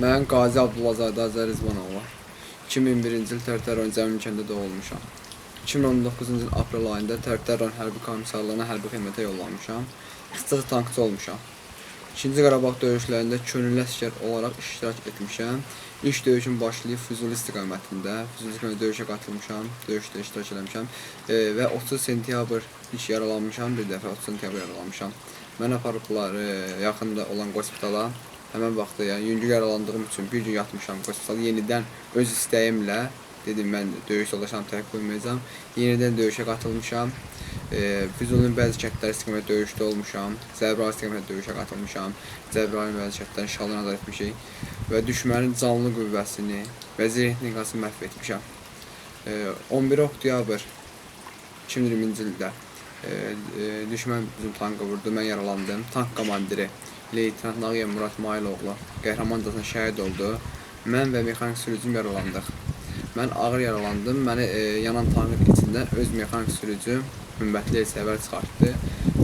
Mən Qazi Abdullazadə Azər Rizvanoğlu. 2001-ci il Tərtəron Zəmkəndə doğulmuşam. 2019-cu il aprel ayında Tərtəron hərbi komissarlığına hərbi xidmətə yollanmışam. Qısacası tankçı olmuşam. 2-ci Qarabağ döyüşlərində könüllü əsgər olaraq iştirak etmişəm. İlk döyüşüm başlayıb Füzuli istiqamətində. Füzuli istiqamətində döyüşə qatılmışam, döyüşdə iştirak etmişəm e, və 30 sentyabr iş yaralanmışam, bir dəfə 30 sentyabr yaralanmışam. Mən aparıblar e, yaxında olan hospitala. Həmin vaxtda, yəni yüngül yaralandığım üçün bir gün yatmışam hospitala. Yenidən öz istəyimlə dedim mən döyüş yoldaşlarım tək qoymayacağam. Yenidən döyüşə qatılmışam. E, Füzulinin bəzi kəndləri istiqamət döyüşdə olmuşam. Zəbrayıl istiqamət döyüşə qatılmışam. Zəbrayılın bəzi kəndlərini işğaldan azad etmişik və düşmənin canlı qüvvəsini və zireh texnikasını məhv etmişəm. E, 11 oktyabr 2020-ci ildə e, e, düşmən bizim tanka vurdu, mən yaralandım. Tank komandiri Leytenant Nağıyev Murat Mailoğlu qəhrəmancasına şəhid oldu. Mən və mexanik sürücüm yaralandıq. Mən ağır yaralandım. Məni e, yanan tankın içindən öz mexanik sürücü Hümbətli Elsəvər çıxartdı.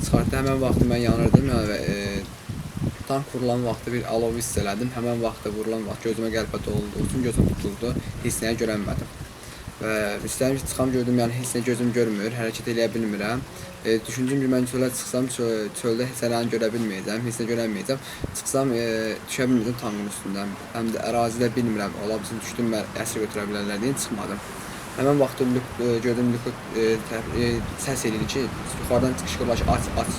Çıxartdı həmin vaxtı mən yanırdım yəni, və e, tank vurulan vaxtı bir alov hiss elədim. Həmin vaxtda vurulan vaxt gözümə qəlpət oldu, üçün gözüm tutuldu, nəyə görənmədim. Və istəyirəm ki, çıxam gördüm, yəni heç nə gözüm görmür, hərəkət eləyə bilmirəm. E, düşündüm ki, mən çölə çıxsam, çö- çöldə heç nəyi görə bilməyəcəm, heç nə görəməyəcəm. Çıxsam, e, düşə bilməyəcəm tankın üstündən. Həm də ərazidə bilmirəm, ola bilsin düşdüm və əsir götürə bilərlər deyə çıxmadım. Həmin vaxtda lük, e, gördüm lüku e, e, səs eləyir ki, yuxarıdan çıxışqırlar ki, aç, aç.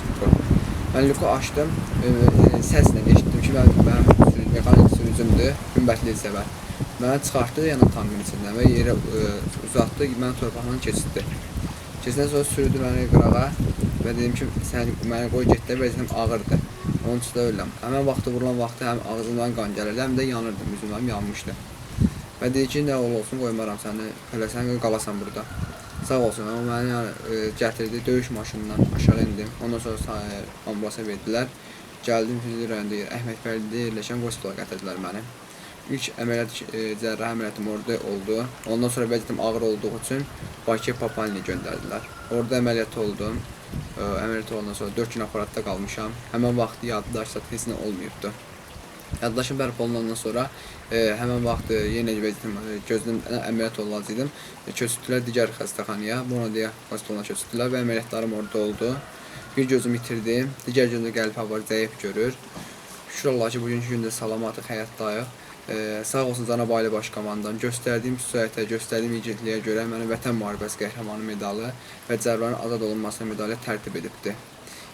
Mən lüku açdım, e, e, səslə eşitdim ki, mən, mənim sürücü, mexanik sürücümdür, Gümbətli Elsəvər. Məni çıxartdı yanı tankın içindən və yerə e, uzatdı, məni torpaqla keçirtdi. Keçindən sonra sürdü məni qırağa və dedim ki, sən məni qoy get də, vəziyyətim ağırdır. Onun üçün də öləm. Həmin vaxtı vurulan vaxtı həm ağzımdan qan gəlirdi, həm də yanırdım, üzüməm yanmışdı. Və dedi ki, nə ol olsun qoymaram səni, eləsən qalasan burada. Sağ olsun, amma məni yəni, e, gətirdi döyüş maşınından aşağı indim. Ondan sonra e, ambulansa verdilər. Gəldim Füzuli rayonunda yer- Əhməd Bəylidə yerləşən hospitala gətirdilər məni. İlk əməliyyat e, cərrahi əməliyyatım orada oldu. Ondan sonra vəziyyətim ağır olduğu üçün Bakıya Papalniyə göndərdilər. Orada əməliyyat oldum. E, əməliyyat olandan sonra 4 gün aparatda qalmışam. Həmin vaxt yaddaşda heç nə olmayıbdı. Yaddaşım bərpa olunandan sonra e, həmin vaxt yenə vəziyyətim e, gözdən əməliyyat olacaqdım. E, köçürdülər digər xəstəxanaya, Bonadia hospitalına köçürdülər və əməliyyatlarım orada oldu. Bir gözümü itirdim, digər gözümdə qəlb hava zəif görür. Şükür Allah ki, bugünkü gündə salamatıq, həyatdayıq. Ee, sağ olsun Cənab Ali Baş Komandan göstərdiyim xüsusiyyətə, göstərdiyim igidliyə görə mənə Vətən müharibəsi qəhrəmanı medalı və Cəbrayılın azad olunması medalı tərtib edibdi.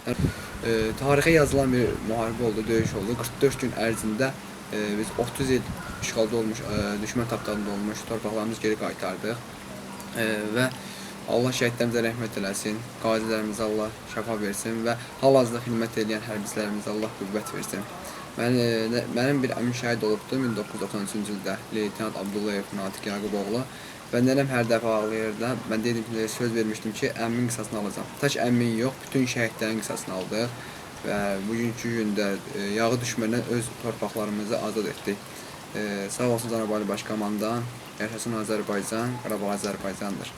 Yəni, e, tarixə yazılan bir müharibə oldu, döyüş oldu. 44 gün ərzində e, biz 30 il işğalda olmuş, e, düşmən tapdağında olmuş torpaqlarımızı geri qaytardıq. E, və Allah şəhidlərimizə rəhmət eləsin, qazilərimizə Allah şəfa versin və hal-hazırda xidmət edən hərbiçilərimizə Allah qüvvət versin. Mən, e, mənim bir əmim şəhid olubdu 1993-cü ildə Leytenant Abdullayev Natiq Yaquboğlu və nənəm hər dəfə ağlayırdı. Mən dedim ki, söz vermişdim ki, əmmin qisasını alacağam. Tək əmmin yox, bütün şəhidlərin qisasını aldıq və bugünkü gündə e, yağı düşməndən öz torpaqlarımızı azad etdik. E, sağ olsun Cənab Ali Baş Komandan, Yaşasın Azərbaycan, Qarabağ Azərbaycandır.